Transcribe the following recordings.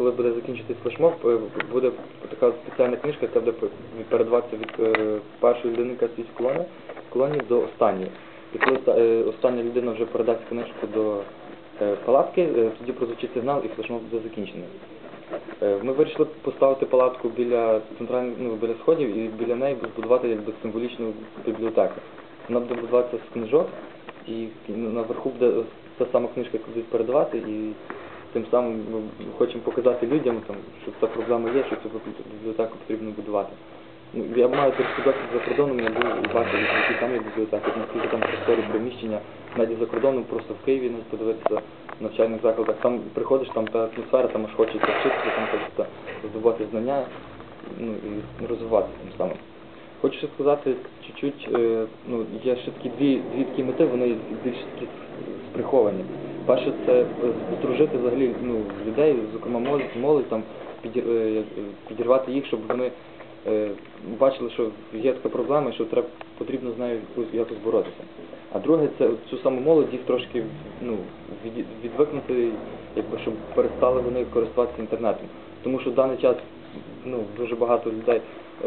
коли буде закінчитись флешмоб, е, буде така спеціальна книжка, яка буде передаватися від е, першої людини, яка стоїть в колоні, до останньої. І коли е, остання людина вже передасть книжку до палатки, тоді прозвучить сигнал і флешмоб буде закінчений. Ми вирішили поставити палатку біля ну, біля сходів і біля неї збудувати якби символічну бібліотеку. Вона буде будуватися з книжок, і наверху буде та сама книжка, яку будуть передавати, і тим самим ми хочемо показати людям, там, що ця проблема є, що цю бібліотеку потрібно будувати. Ну, Я маю досвід за кордоном, я був і бачив, які там є бібліотеки, наскільки там просторі приміщення, навіть за кордоном, просто в Києві навіть подивитися в навчальних закладах. Там приходиш, там та атмосфера, там аж хочеться вчитися, там хочеться здобувати знання ну, і розвиватися тим самим. Хочу ще сказати чуть-чуть, е, ну, є ще такі дві, дві такі мети, вони більш такі сприховані. Перше, це е, здружити взагалі ну, людей, зокрема молодь, молодь там, е, е, підірвати їх, щоб вони е, бачили, що є така проблема, що треба, потрібно з нею якось, боротися. А друге, це цю саму молодь їх трошки ну, від, відвикнути, якби, щоб перестали вони користуватися інтернетом. Тому що в даний час ну, дуже багато людей,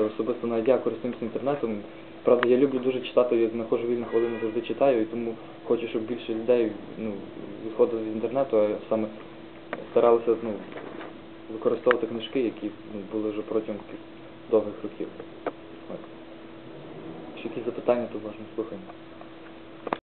особисто навіть я користуюся інтернетом. Правда, я люблю дуже читати, я знаходжу вільну хвилину, завжди читаю, і тому хочу, щоб більше людей ну, виходили з інтернету, а саме старалися ну, використовувати книжки, які ну, були вже протягом довгих років. Ось. Якщо якісь запитання, то можна слухаємо.